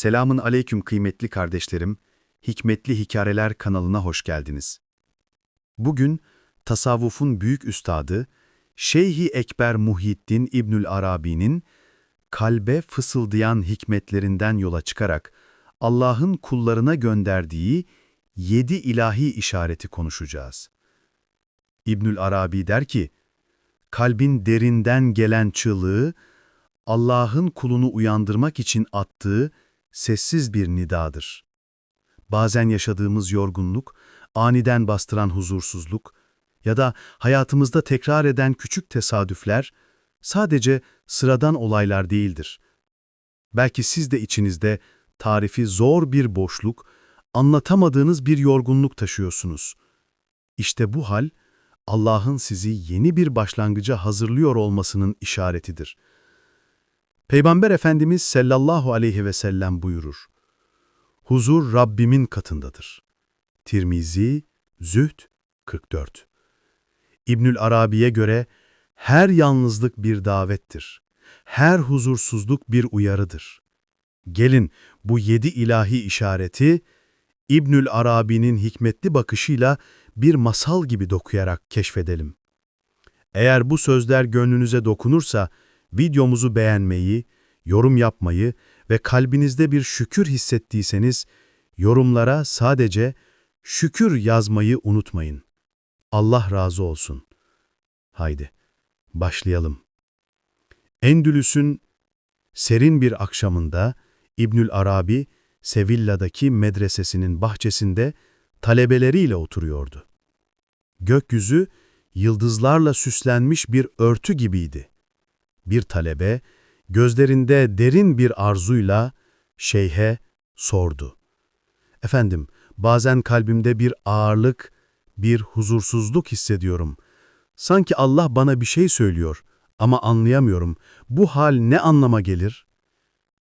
Selamın aleyküm kıymetli kardeşlerim, Hikmetli Hikayeler kanalına hoş geldiniz. Bugün tasavvufun büyük üstadı Şeyhi Ekber Muhyiddin İbnül Arabi'nin kalbe fısıldayan hikmetlerinden yola çıkarak Allah'ın kullarına gönderdiği yedi ilahi işareti konuşacağız. İbnül Arabi der ki, kalbin derinden gelen çığlığı, Allah'ın kulunu uyandırmak için attığı sessiz bir nidadır. Bazen yaşadığımız yorgunluk, aniden bastıran huzursuzluk ya da hayatımızda tekrar eden küçük tesadüfler sadece sıradan olaylar değildir. Belki siz de içinizde tarifi zor bir boşluk, anlatamadığınız bir yorgunluk taşıyorsunuz. İşte bu hal, Allah'ın sizi yeni bir başlangıca hazırlıyor olmasının işaretidir. Peygamber Efendimiz sallallahu aleyhi ve sellem buyurur. Huzur Rabbimin katındadır. Tirmizi, Zühd 44 İbnül Arabi'ye göre her yalnızlık bir davettir. Her huzursuzluk bir uyarıdır. Gelin bu yedi ilahi işareti İbnül Arabi'nin hikmetli bakışıyla bir masal gibi dokuyarak keşfedelim. Eğer bu sözler gönlünüze dokunursa, videomuzu beğenmeyi, yorum yapmayı ve kalbinizde bir şükür hissettiyseniz, yorumlara sadece şükür yazmayı unutmayın. Allah razı olsun. Haydi, başlayalım. Endülüs'ün serin bir akşamında İbnül Arabi, Sevilla'daki medresesinin bahçesinde talebeleriyle oturuyordu. Gökyüzü, yıldızlarla süslenmiş bir örtü gibiydi. Bir talebe, gözlerinde derin bir arzuyla şeyhe sordu. Efendim, bazen kalbimde bir ağırlık, bir huzursuzluk hissediyorum. Sanki Allah bana bir şey söylüyor ama anlayamıyorum. Bu hal ne anlama gelir?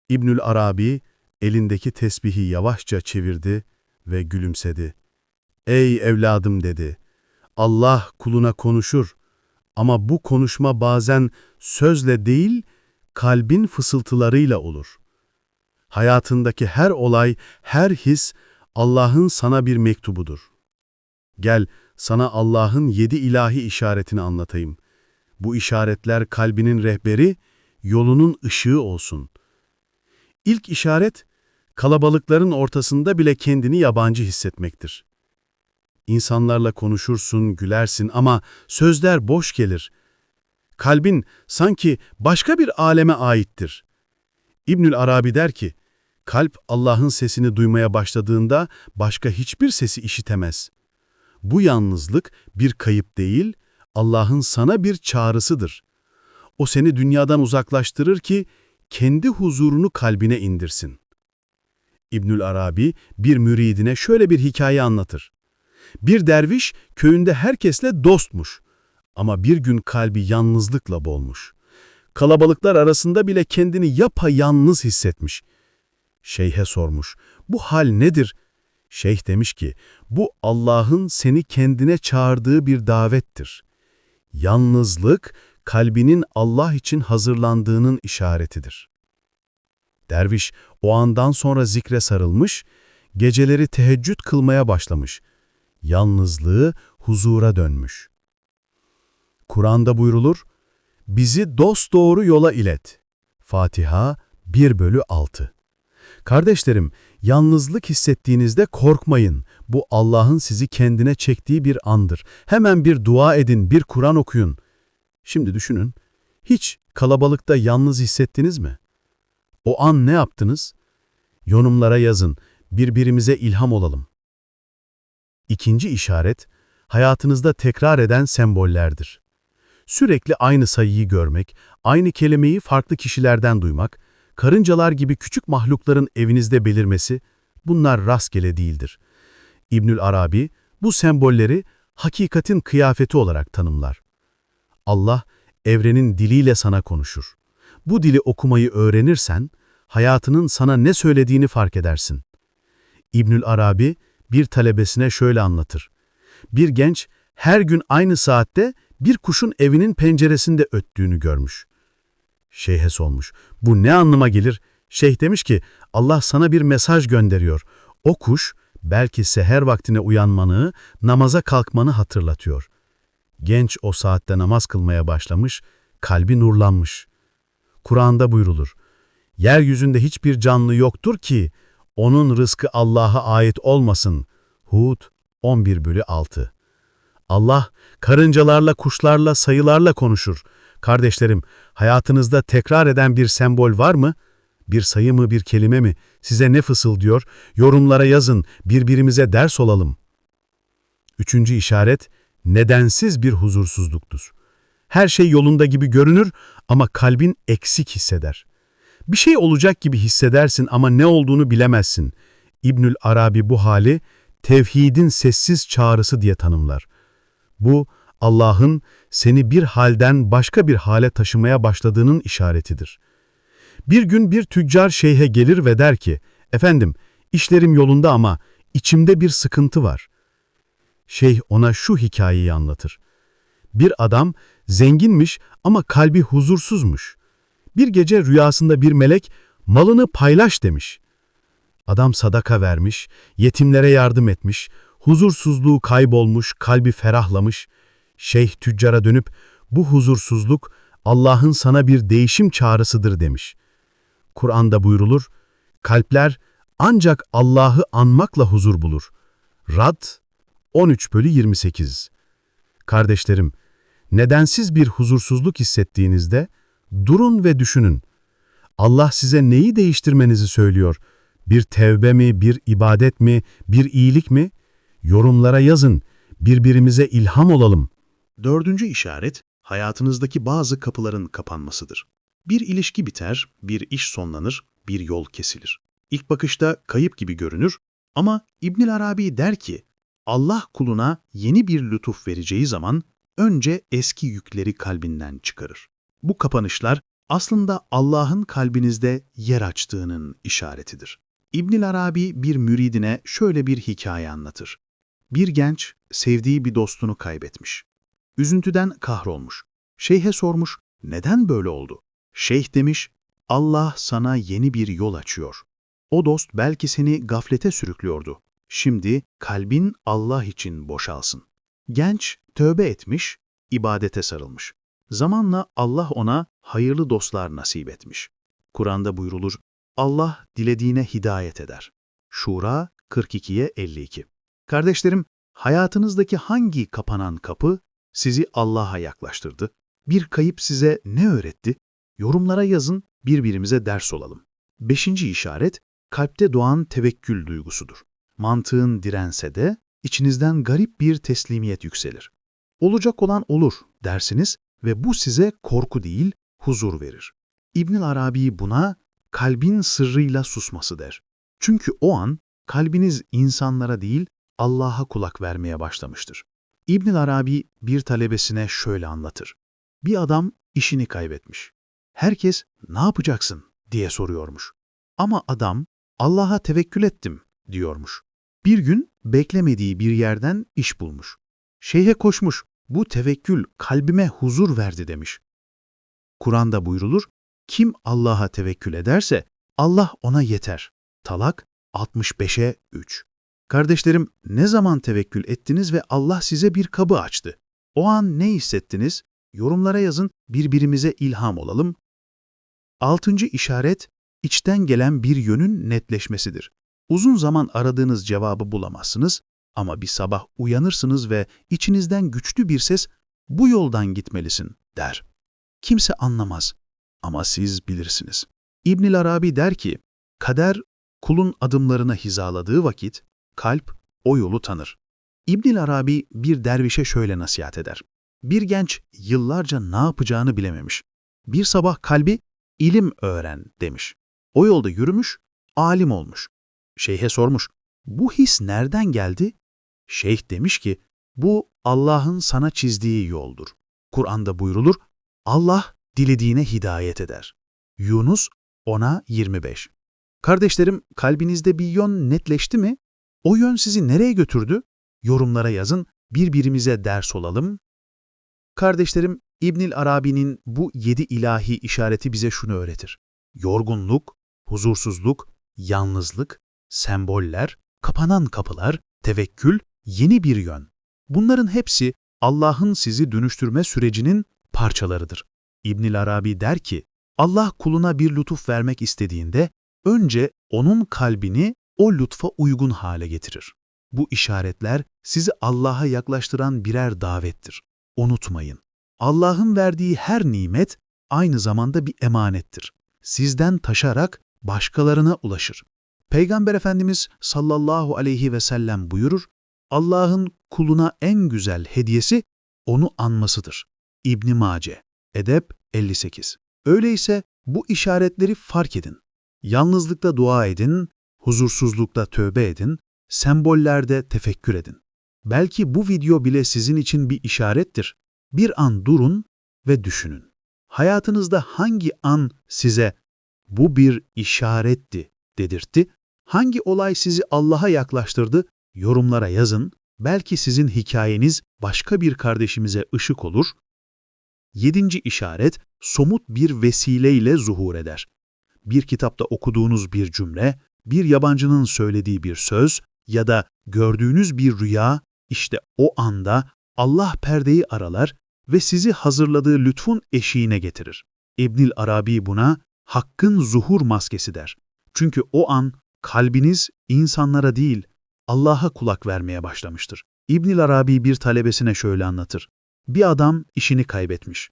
İbnül Arabi elindeki tesbihi yavaşça çevirdi ve gülümsedi. Ey evladım dedi. Allah kuluna konuşur ama bu konuşma bazen sözle değil, kalbin fısıltılarıyla olur. Hayatındaki her olay, her his Allah'ın sana bir mektubudur. Gel, sana Allah'ın yedi ilahi işaretini anlatayım. Bu işaretler kalbinin rehberi, yolunun ışığı olsun. İlk işaret, kalabalıkların ortasında bile kendini yabancı hissetmektir. İnsanlarla konuşursun, gülersin ama sözler boş gelir. Kalbin sanki başka bir aleme aittir. İbnül Arabi der ki, kalp Allah'ın sesini duymaya başladığında başka hiçbir sesi işitemez. Bu yalnızlık bir kayıp değil, Allah'ın sana bir çağrısıdır. O seni dünyadan uzaklaştırır ki kendi huzurunu kalbine indirsin. İbnül Arabi bir müridine şöyle bir hikaye anlatır. Bir derviş köyünde herkesle dostmuş ama bir gün kalbi yalnızlıkla bolmuş. Kalabalıklar arasında bile kendini yapayalnız hissetmiş. Şeyhe sormuş, bu hal nedir? Şeyh demiş ki, bu Allah'ın seni kendine çağırdığı bir davettir. Yalnızlık, kalbinin Allah için hazırlandığının işaretidir. Derviş o andan sonra zikre sarılmış, geceleri teheccüd kılmaya başlamış. Yalnızlığı huzura dönmüş. Kur'an'da buyrulur, bizi dosdoğru yola ilet. Fatiha 1 bölü 6 Kardeşlerim, yalnızlık hissettiğinizde korkmayın. Bu Allah'ın sizi kendine çektiği bir andır. Hemen bir dua edin, bir Kur'an okuyun. Şimdi düşünün, hiç kalabalıkta yalnız hissettiniz mi? O an ne yaptınız? Yorumlara yazın, birbirimize ilham olalım. İkinci işaret, hayatınızda tekrar eden sembollerdir. Sürekli aynı sayıyı görmek, aynı kelimeyi farklı kişilerden duymak, karıncalar gibi küçük mahlukların evinizde belirmesi, bunlar rastgele değildir. İbnül Arabi, bu sembolleri hakikatin kıyafeti olarak tanımlar. Allah, evrenin diliyle sana konuşur. Bu dili okumayı öğrenirsen, hayatının sana ne söylediğini fark edersin. İbnül Arabi, bir talebesine şöyle anlatır. Bir genç, her gün aynı saatte bir kuşun evinin penceresinde öttüğünü görmüş. Şeyhe sormuş, bu ne anlama gelir? Şeyh demiş ki Allah sana bir mesaj gönderiyor. O kuş belki seher vaktine uyanmanı, namaza kalkmanı hatırlatıyor. Genç o saatte namaz kılmaya başlamış, kalbi nurlanmış. Kur'an'da buyrulur. Yeryüzünde hiçbir canlı yoktur ki onun rızkı Allah'a ait olmasın. Hud 11 bölü 6 Allah karıncalarla, kuşlarla, sayılarla konuşur. Kardeşlerim, hayatınızda tekrar eden bir sembol var mı? Bir sayı mı, bir kelime mi? Size ne fısıldıyor? Yorumlara yazın, birbirimize ders olalım. Üçüncü işaret, nedensiz bir huzursuzluktur. Her şey yolunda gibi görünür ama kalbin eksik hisseder. Bir şey olacak gibi hissedersin ama ne olduğunu bilemezsin. İbnül Arabi bu hali, tevhidin sessiz çağrısı diye tanımlar. Bu, Allah'ın seni bir halden başka bir hale taşımaya başladığının işaretidir. Bir gün bir tüccar şeyhe gelir ve der ki, efendim, işlerim yolunda ama içimde bir sıkıntı var. Şeyh ona şu hikayeyi anlatır. Bir adam zenginmiş ama kalbi huzursuzmuş. Bir gece rüyasında bir melek malını paylaş demiş. Adam sadaka vermiş, yetimlere yardım etmiş, huzursuzluğu kaybolmuş, kalbi ferahlamış. Şeyh tüccara dönüp bu huzursuzluk Allah'ın sana bir değişim çağrısıdır demiş. Kur'an'da buyrulur, kalpler ancak Allah'ı anmakla huzur bulur. Rad 13 bölü 28 Kardeşlerim, nedensiz bir huzursuzluk hissettiğinizde durun ve düşünün. Allah size neyi değiştirmenizi söylüyor? Bir tevbe mi, bir ibadet mi, bir iyilik mi? Yorumlara yazın, birbirimize ilham olalım. Dördüncü işaret, hayatınızdaki bazı kapıların kapanmasıdır. Bir ilişki biter, bir iş sonlanır, bir yol kesilir. İlk bakışta kayıp gibi görünür ama İbnül Arabi der ki, Allah kuluna yeni bir lütuf vereceği zaman önce eski yükleri kalbinden çıkarır. Bu kapanışlar aslında Allah'ın kalbinizde yer açtığının işaretidir. İbnül Arabi bir müridine şöyle bir hikaye anlatır. Bir genç sevdiği bir dostunu kaybetmiş. Üzüntüden kahrolmuş. Şeyhe sormuş, neden böyle oldu? Şeyh demiş, Allah sana yeni bir yol açıyor. O dost belki seni gaflete sürüklüyordu. Şimdi kalbin Allah için boşalsın. Genç tövbe etmiş, ibadete sarılmış. Zamanla Allah ona hayırlı dostlar nasip etmiş. Kur'an'da buyrulur, Allah dilediğine hidayet eder. Şura 42'ye 52. Kardeşlerim, hayatınızdaki hangi kapanan kapı sizi Allah'a yaklaştırdı? Bir kayıp size ne öğretti? Yorumlara yazın, birbirimize ders olalım. Beşinci işaret, kalpte doğan tevekkül duygusudur. Mantığın dirense de içinizden garip bir teslimiyet yükselir. Olacak olan olur dersiniz ve bu size korku değil, huzur verir. İbnül Arabi buna kalbin sırrıyla susması der. Çünkü o an kalbiniz insanlara değil, Allah'a kulak vermeye başlamıştır. İbnül Arabi bir talebesine şöyle anlatır. Bir adam işini kaybetmiş. Herkes ne yapacaksın diye soruyormuş. Ama adam Allah'a tevekkül ettim diyormuş. Bir gün beklemediği bir yerden iş bulmuş. Şeyhe koşmuş, bu tevekkül kalbime huzur verdi demiş. Kur'an'da buyrulur, kim Allah'a tevekkül ederse Allah ona yeter. Talak 65'e 3. Kardeşlerim ne zaman tevekkül ettiniz ve Allah size bir kabı açtı? O an ne hissettiniz? Yorumlara yazın, birbirimize ilham olalım. Altıncı işaret, içten gelen bir yönün netleşmesidir. Uzun zaman aradığınız cevabı bulamazsınız ama bir sabah uyanırsınız ve içinizden güçlü bir ses bu yoldan gitmelisin der. Kimse anlamaz ama siz bilirsiniz. İbnül Arabi der ki, kader kulun adımlarına hizaladığı vakit kalp o yolu tanır. İbnül Arabi bir dervişe şöyle nasihat eder. Bir genç yıllarca ne yapacağını bilememiş. Bir sabah kalbi ilim öğren demiş. O yolda yürümüş, alim olmuş. Şeyhe sormuş, bu his nereden geldi? Şeyh demiş ki, bu Allah'ın sana çizdiği yoldur. Kur'an'da buyrulur, Allah dilediğine hidayet eder. Yunus 10'a 25. Kardeşlerim, kalbinizde bir yön netleşti mi? O yön sizi nereye götürdü? Yorumlara yazın, birbirimize ders olalım. Kardeşlerim, İbnül Arabi'nin bu yedi ilahi işareti bize şunu öğretir. Yorgunluk, huzursuzluk, yalnızlık, semboller, kapanan kapılar, tevekkül, yeni bir yön. Bunların hepsi Allah'ın sizi dönüştürme sürecinin parçalarıdır. İbnül Arabi der ki, Allah kuluna bir lütuf vermek istediğinde önce onun kalbini o lütfa uygun hale getirir. Bu işaretler sizi Allah'a yaklaştıran birer davettir. Unutmayın, Allah'ın verdiği her nimet aynı zamanda bir emanettir. Sizden taşarak başkalarına ulaşır. Peygamber Efendimiz sallallahu aleyhi ve sellem buyurur, Allah'ın kuluna en güzel hediyesi onu anmasıdır. İbn Mace, Edep 58. Öyleyse bu işaretleri fark edin. Yalnızlıkta dua edin, huzursuzlukta tövbe edin, sembollerde tefekkür edin. Belki bu video bile sizin için bir işarettir. Bir an durun ve düşünün. Hayatınızda hangi an size bu bir işaretti dedirtti? Hangi olay sizi Allah'a yaklaştırdı? Yorumlara yazın. Belki sizin hikayeniz başka bir kardeşimize ışık olur. Yedinci işaret, somut bir vesileyle zuhur eder. Bir kitapta okuduğunuz bir cümle, bir yabancının söylediği bir söz ya da gördüğünüz bir rüya, işte o anda Allah perdeyi aralar ve sizi hazırladığı lütfun eşiğine getirir. İbnül Arabi buna hakkın zuhur maskesi der. Çünkü o an kalbiniz insanlara değil, Allah'a kulak vermeye başlamıştır. İbnül Arabi bir talebesine şöyle anlatır. Bir adam işini kaybetmiş.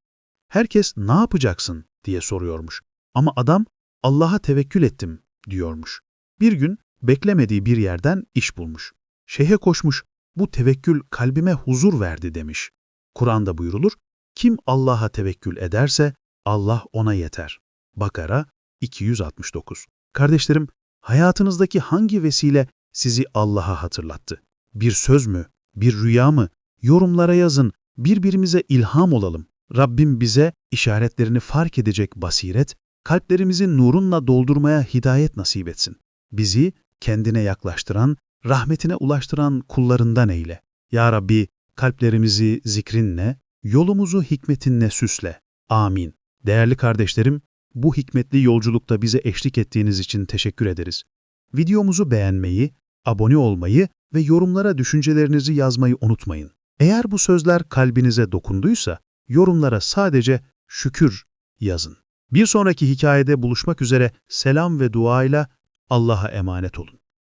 Herkes ne yapacaksın diye soruyormuş. Ama adam Allah'a tevekkül ettim diyormuş. Bir gün beklemediği bir yerden iş bulmuş. Şeyhe koşmuş, bu tevekkül kalbime huzur verdi demiş. Kur'an'da buyurulur, kim Allah'a tevekkül ederse Allah ona yeter. Bakara 269. Kardeşlerim, hayatınızdaki hangi vesile sizi Allah'a hatırlattı? Bir söz mü? Bir rüya mı? Yorumlara yazın, birbirimize ilham olalım. Rabbim bize işaretlerini fark edecek basiret, kalplerimizi nurunla doldurmaya hidayet nasip etsin. Bizi kendine yaklaştıran, rahmetine ulaştıran kullarından eyle. Ya Rabbi, kalplerimizi zikrinle, yolumuzu hikmetinle süsle. Amin. Değerli kardeşlerim, bu hikmetli yolculukta bize eşlik ettiğiniz için teşekkür ederiz. Videomuzu beğenmeyi, abone olmayı ve yorumlara düşüncelerinizi yazmayı unutmayın. Eğer bu sözler kalbinize dokunduysa, yorumlara sadece şükür yazın. Bir sonraki hikayede buluşmak üzere selam ve duayla Allah'a emanet olun.